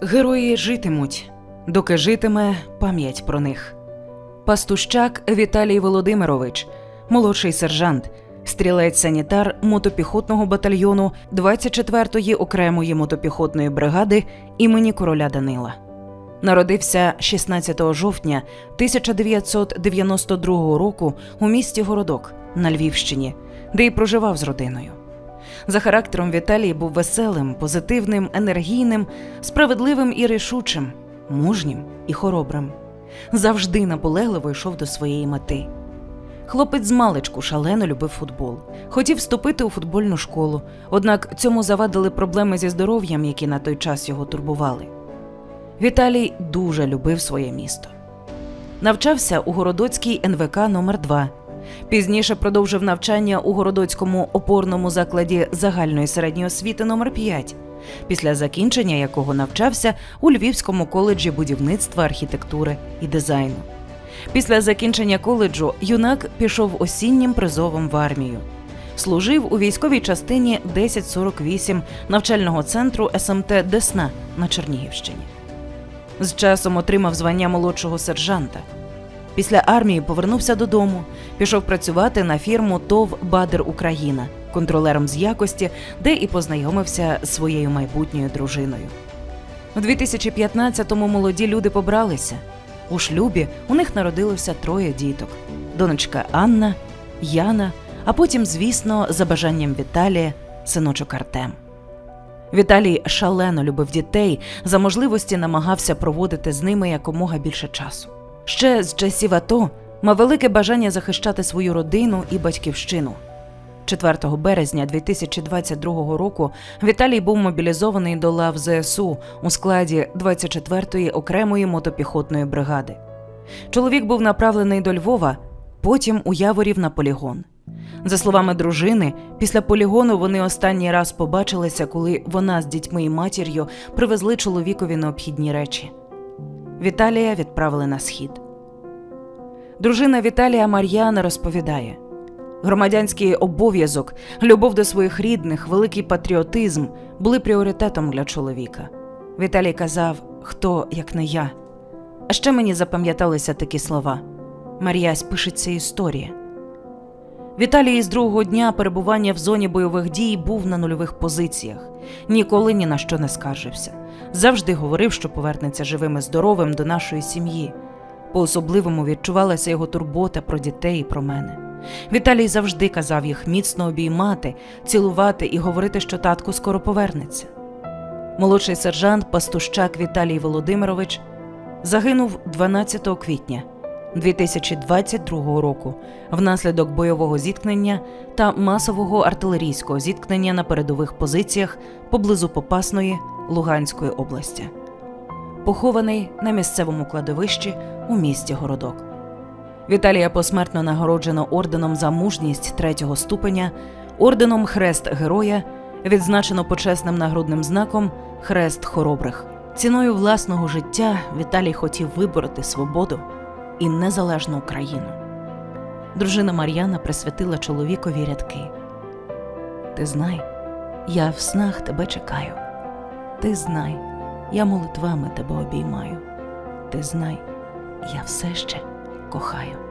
Герої житимуть, доки житиме пам'ять про них. Пастущак Віталій Володимирович, молодший сержант, стрілець-санітар мотопіхотного батальйону 24-ї окремої мотопіхотної бригади імені короля Данила. Народився 16 жовтня 1992 року у місті Городок на Львівщині, де й проживав з родиною. За характером Віталій був веселим, позитивним, енергійним, справедливим і рішучим, мужнім і хоробрим. Завжди наполегливо йшов до своєї мети. Хлопець з маличку шалено любив футбол. Хотів вступити у футбольну школу, однак цьому завадили проблеми зі здоров'ям, які на той час його турбували. Віталій дуже любив своє місто. Навчався у Городоцькій НВК номер 2 Пізніше продовжив навчання у Городоцькому опорному закладі загальної середньої освіти номер 5 після закінчення якого навчався у Львівському коледжі будівництва, архітектури і дизайну. Після закінчення коледжу юнак пішов осіннім призовом в армію. Служив у військовій частині 1048 навчального центру СМТ Десна на Чернігівщині. З часом отримав звання молодшого сержанта. Після армії повернувся додому, пішов працювати на фірму ТОВ Бадер Україна контролером з якості, де і познайомився з своєю майбутньою дружиною. У 2015-му молоді люди побралися. У шлюбі у них народилося троє діток: донечка Анна, Яна, а потім, звісно, за бажанням Віталія, синочок Артем. Віталій шалено любив дітей, за можливості намагався проводити з ними якомога більше часу. Ще з часів АТО мав велике бажання захищати свою родину і батьківщину. 4 березня 2022 року Віталій був мобілізований до лав ЗСУ у складі 24-ї окремої мотопіхотної бригади. Чоловік був направлений до Львова, потім у Яворів на полігон. За словами дружини, після полігону вони останній раз побачилися, коли вона з дітьми і матір'ю привезли чоловікові необхідні речі. Віталія відправили на схід. Дружина Віталія Мар'яна розповідає: громадянський обов'язок, любов до своїх рідних, великий патріотизм були пріоритетом для чоловіка. Віталій казав: хто як не я. А ще мені запам'яталися такі слова: Мар'ясь пишеться історія. Віталій із другого дня перебування в зоні бойових дій був на нульових позиціях, ніколи ні на що не скаржився. Завжди говорив, що повернеться живим і здоровим до нашої сім'ї. По особливому відчувалася його турбота про дітей і про мене. Віталій завжди казав їх міцно обіймати, цілувати і говорити, що татко скоро повернеться. Молодший сержант Пастущак Віталій Володимирович загинув 12 квітня 2022 року внаслідок бойового зіткнення та масового артилерійського зіткнення на передових позиціях поблизу Попасної Луганської області. Похований на місцевому кладовищі у місті Городок. Віталія посмертно нагороджено орденом за мужність третього ступеня, орденом Хрест Героя, відзначено почесним нагрудним знаком Хрест Хоробрих. Ціною власного життя Віталій хотів вибороти свободу і незалежну Україну. Дружина Мар'яна присвятила чоловікові рядки. Ти знай, я в снах тебе чекаю. Ти знай, я молитвами тебе обіймаю. Ти знай, я все ще кохаю.